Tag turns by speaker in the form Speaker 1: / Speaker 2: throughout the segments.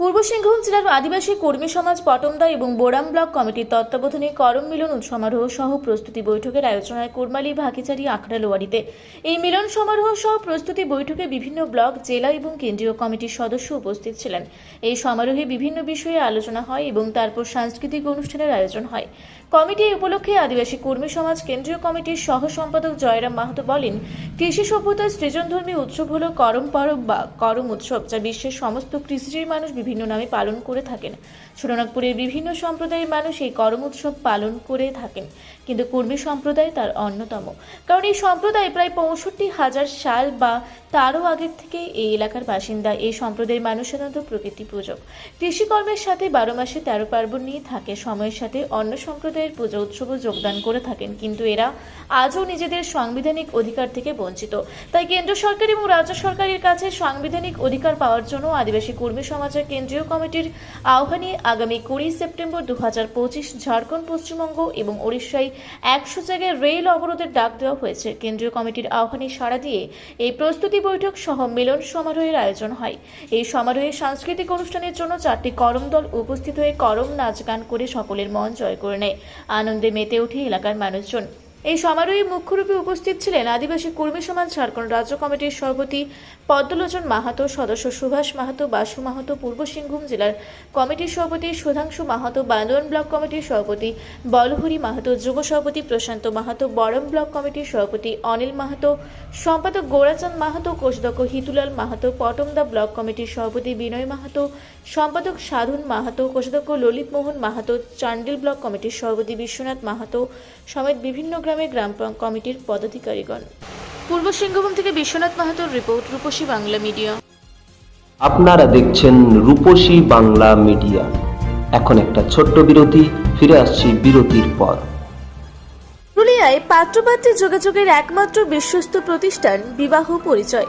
Speaker 1: পূর্ব সিংভূম জেলার আদিবাসী কর্মী সমাজ পটমদা এবং বোরাম ব্লক কমিটির তত্ত্বাবধানে করম মিলন সমারোহ সহ প্রস্তুতি বৈঠকের আয়োজন হয় কুরমালি ভাকিচারি আখড়া, লোয়ারিতে এই মিলন সমারোহ সহ প্রস্তুতি বৈঠকে বিভিন্ন ব্লক, জেলা এবং কেন্দ্রীয় কমিটির সদস্য উপস্থিত ছিলেন। এই সমারোহে বিভিন্ন বিষয়ে আলোচনা হয় এবং তারপর সাংস্কৃতিক অনুষ্ঠানের আয়োজন হয়। কমিটি এই উপলক্ষে আদিবাসী কর্মী সমাজ কেন্দ্রীয় কমিটির সহ সম্পাদক জয়রাম মাহাতো বলেন, কৃষি সভ্যতার সৃজনধর্মী উৎসব হল করম পরব বা করম উৎসব, যা বিশ্বের সমস্ত কৃষিজীবী মানুষ বিভিন্ন নামে পালন করে থাকেন। ছোটনাগপুরের বিভিন্ন সম্প্রদায়ের মানুষ এই করম উৎসব পালন করে থাকেন, কিন্তু কর্মী সম্প্রদায় তার অন্যতম। কারণ এই সম্প্রদায় প্রায় পঁয়ষট্টি হাজার সাল বা তারও আগের থেকে এই এলাকার বাসিন্দা। এই সম্প্রদায়ের মানুষ সাধারণত প্রকৃতি পূজক। কৃষিকর্মের সাথে বারো মাসে তেরো পার্বণ নিয়ে থাকে। সময়ের সাথে অন্য সম্প্রদায়ের পূজা উৎসবও যোগদান করে থাকেন, কিন্তু এরা আজও নিজেদের সাংবিধানিক অধিকার থেকে বঞ্চিত। তাই কেন্দ্র সরকার এবং রাজ্য সরকারের কাছে সাংবিধানিক অধিকার পাওয়ার জন্য আদিবাসী কর্মী সমাজের কেন্দ্রীয় কমিটির আহ্বানে আগামী কুড়ি সেপ্টেম্বর দু হাজার পঁচিশ ঝাড়খণ্ড, পশ্চিমবঙ্গ এবং ওড়িশায় একশো জায়গায় রেল অবরোধের ডাক দেওয়া হয়েছে। কেন্দ্রীয় কমিটির আহ্বানে সাড়া দিয়ে এই প্রস্তুতি বৈঠক সহ মিলন সমারোহের আয়োজন হয়। এই সমারোহে সাংস্কৃতিক অনুষ্ঠানের জন্য চারটি করম দল উপস্থিত হয়ে করম নাচ গান করে সকলের মন জয় করে নেয়। আনন্দে মেতে ওঠে এলাকার মানুষজন। এই সমারোহে মুখ্যরূপে উপস্থিত ছিলেন আদিবাসী কর্মী সমাজ, ঝাড়খণ্ড রাজ্য কমিটির সভাপতি পদ্মলোচন মাহাতো, সদস্য সুভাষ মাহাতো, বাসু মাহাতো, পূর্ব সিংভূম জেলার কমিটির সভাপতি সুধাংশু মাহাতো বান্দোয়ান ব্লক কমিটির সভাপতি বলহরি মাহাতো, যুব সভাপতি প্রশান্ত মাহাতো, বরম ব্লক কমিটির সভাপতি অনিল মাহাতো, সম্পাদক গৌরাচাঁদ মাহাতো, কোষদক্ষ হিতুলাল মাহাতো, পটমদা ব্লক কমিটির সভাপতি বিনয় মাহাতো, সম্পাদক সাধন মাহাতো কোষাধ্যক্ষ ললিত মোহন মাহাতো, চান্ডিল ব্লক কমিটির সভাপতি বিশ্বনাথ মাহাতো সমেত বিভিন্ন গ্রামের গ্রাম কমিটির পদাধিকারীগণ। পূর্ব সিংহভূম থেকে বিশ্বনাথ মাহাতোর রিপোর্ট রূপসী বাংলা মিডিয়া।
Speaker 2: আপনারা দেখছেন রূপসী বাংলা মিডিয়া। এখন একটা ছোট্ট বিরতি ফিরে আসছি বিরতির পর।
Speaker 1: পুরুলিয়ায় পাত্রপাত্রী যোগাযোগের একমাত্র বিশ্বস্ত প্রতিষ্ঠান বিবাহ পরিচয়।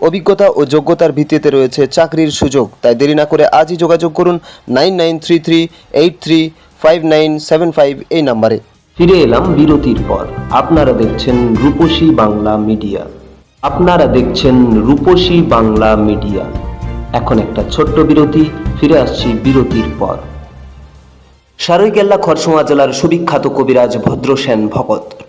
Speaker 2: অভিজ্ঞতা ও যোগ্যতার ভিত্তিতে রয়েছে চাকরির সুযোগ। তাই দেরি না করে আজই যোগাযোগ করুন nine nine three three eight three five nine seven five এই নাম্বারে। ফিরে এলাম বিরতির পর। আপনারা দেখছেন রূপসী বাংলা মিডিয়া। আপনারা দেখছেন রূপসী বাংলা মিডিয়া। এখন একটা ছোট্ট বিরতি, ফিরে আসছি বিরতির পর। সারৈকেল্লা খরসোয়া জেলার সুবিখ্যাত কবিরাজ Bhadrasen Bhagat